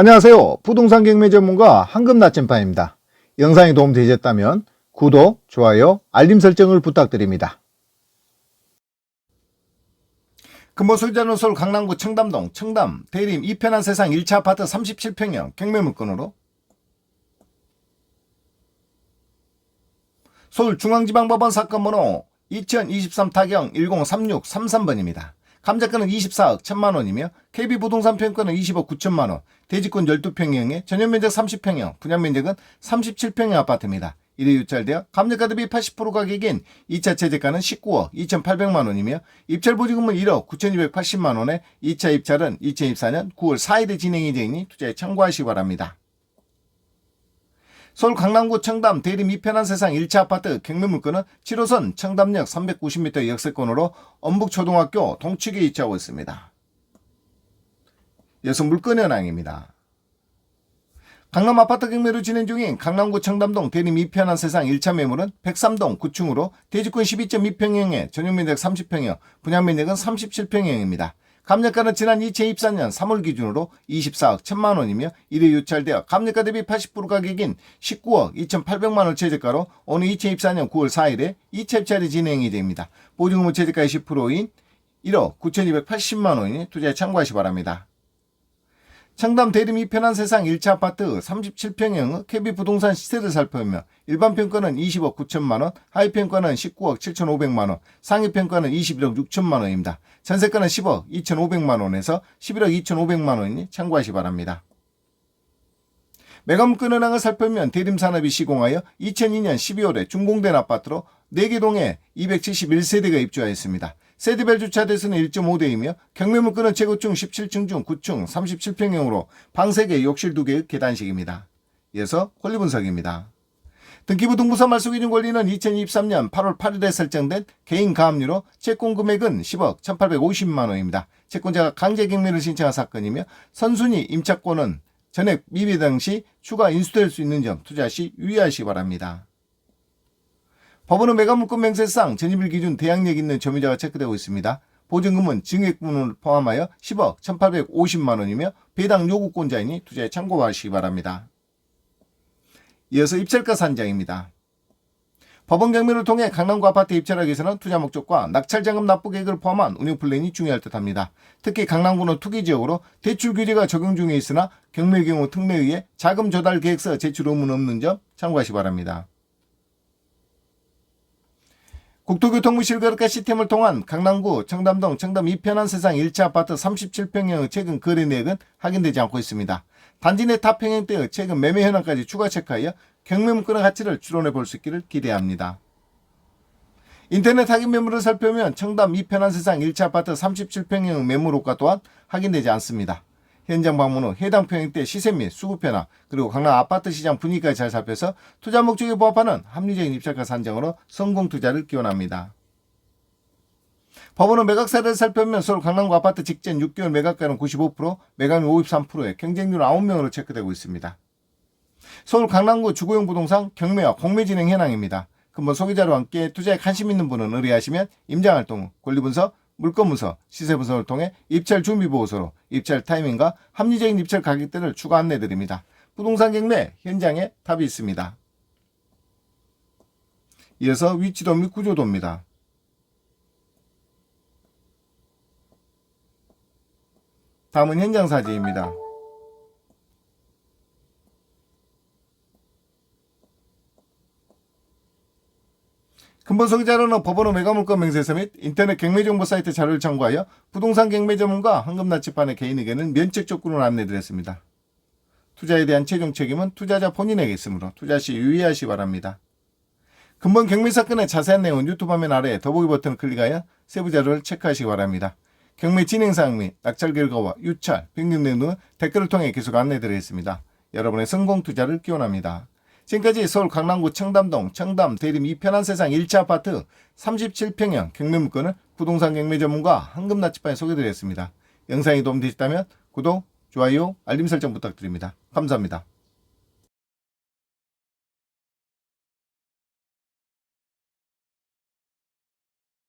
안녕하세요. 부동산 경매 전문가 황금 나침반입니다. 영상이 도움되셨다면 구독, 좋아요, 알림 설정을 부탁드립니다. 금호소유자는 서울 강남구 청담동 청담 대림 이편한 세상 1차 아파트 37평형 경매 물건으로 서울중앙지방법원 사건 번호 2023 타경 103633번입니다. 감자가는 24억 1천만 원이며 KB부동산 평가는 20억 9천만 원, 대지권 12평형에 전용 면적 30평형, 분양 면적은 37평형 아파트입니다. 1회 유찰되어 감정가 대비 80% 가격인 2차 최저가는 19억 2,800만 원이며 입찰 보증금은 1억 9,280만 원에 2차 입찰은 2024년 9월 4일에 진행 예정이니 투자에 참고하시기 바랍니다. 서울 강남구 청담 대림 이편한 세상 1차 아파트 경매 물건은 7호선 청담역 390m 역세권으로 엄북초등학교 동측에 위치하고 있습니다. 이어서 물건 현황입니다. 강남 아파트 경매로 진행 중인 강남구 청담동 대림 이편한 세상 1차 매물은 103동 9층으로 대지권 12.2평형에 전용면적 30평형, 분양면적은 37평형입니다. 감정가는 지난 2024년 3월 기준으로 24억 1천만 원이며 이래 유찰되어 감정가 대비 80% 가격인 19억 2,800만 원 최저가로 오늘 2024년 9월 4일에 2차 입찰이 진행이 됩니다. 보증금은 최저가의 10%인 1억 9,280만 원이니 투자에 참고하시 기 바랍니다. 청담 대림 이 편한 세상 1차 아파트 37평형 KB 부동산 시세를 살펴보며 일반 평가는 20억 9천만 원, 하위 평가는 19억 7,500만 원, 상위 평가는 21억 6천만 원입니다. 전세가는 10억 2,500만 원에서 11억 2,500만 원이니 참고하시 기 바랍니다. 매감권 현황을 살펴보면 대림산업이 시공하여 2002년 12월에 준공된 아파트로 4개 동에 271세대가 입주하였습니다. 세대별 주차대수는 1.5대이며 경매물건은 최고층 17층 중 9층 37평형으로 방 3개, 욕실 2개의 계단식입니다. 이어서 권리 분석입니다. 등기부 등부사 말소 기준 권리는 2023년 8월 8일에 설정된 개인 가압류로 채권 금액은 10억 1,850만 원입니다. 채권자가 강제 경매를 신청한 사건이며 선순위 임차권은 전액 미비 당시 추가 인수될 수 있는 점 투자 시 유의하시기 바랍니다. 법원은 매각물건 명세상 전입일 기준 대항력 있는 점유자가 체크되고 있습니다. 보증금은 증액분을 포함하여 10억 1,850만 원이며 배당 요구권자이니 투자에 참고하시기 바랍니다. 이어서 입찰가 산정입니다. 법원 경매를 통해 강남구 아파트 입찰하기 위해서는 투자 목적과 낙찰자금 납부 계획을 포함한 운영 플랜이 중요할 듯합니다. 특히 강남구는 투기 지역으로 대출 규제가 적용 중에 있으나 경매 경우 특례에 의해 자금 조달 계획서 제출 의무는 없는 점 참고하시 기 바랍니다. 국토교통부 실거래가 시스템을 통한 강남구 청담동 청담 2편한 세상 1차 아파트 37평형의 최근 거래 내역은 확인되지 않고 있습니다. 단지 내 타 평형대의 최근 매매 현황까지 추가 체크하여 경매 물건의 가치를 추론해 볼 수 있기를 기대합니다. 인터넷 확인 매물을 살펴보면 청담 2편한 세상 1차 아파트 37평형 매물호가 또한 확인되지 않습니다. 현장 방문 후 해당 평형대 시세 및 수급 변화 그리고 강남 아파트 시장 분위기까지 잘 살펴서 투자 목적에 부합하는 합리적인 입찰가 산정으로 성공 투자를 기원합니다. 법원은 매각 사례를 살펴보면 서울 강남구 아파트 직전 6개월 매각가는 95%, 매각률 53%에 경쟁률 9명으로 체크되고 있습니다. 서울 강남구 주거용 부동산 경매와 공매 진행 현황입니다. 근본 소개자와 함께 투자에 관심 있는 분은 의뢰하시면 임장활동, 권리분석, 물건문서, 시세 분석을 통해 입찰 준비 보고서로 입찰 타이밍과 합리적인 입찰 가격대를 추가 안내 드립니다. 부동산 경매 현장에 답이 있습니다. 이어서 위치도 및 구조도입니다. 다음은 현장 사진입니다. 근본 소개자료는 법원의 매각물건 명세서 및 인터넷 경매정보 사이트 자료를 참고하여 부동산 경매 전문가 황금나치판의 개인 의견은 면책 조건으로 안내드렸습니다. 투자에 대한 최종 책임은 투자자 본인에게 있으므로 투자 시 유의하시 기 바랍니다. 근본 경매 사건의 자세한 내용은 유튜브 화면 아래 더보기 버튼을 클릭하여 세부 자료를 체크하시기 바랍니다. 경매 진행 사항 및 낙찰 결과와 유찰, 변경 내용 등은 댓글을 통해 계속 안내드리겠습니다. 여러분의 성공 투자를 기원합니다. 지금까지 서울 강남구 청담동 청담 대림 이편한 세상 1차 아파트 37평형 경매 물건을 부동산 경매 전문가 황금나치판에 소개드렸습니다. 영상이 도움되셨다면 구독, 좋아요, 알림 설정 부탁드립니다. 감사합니다.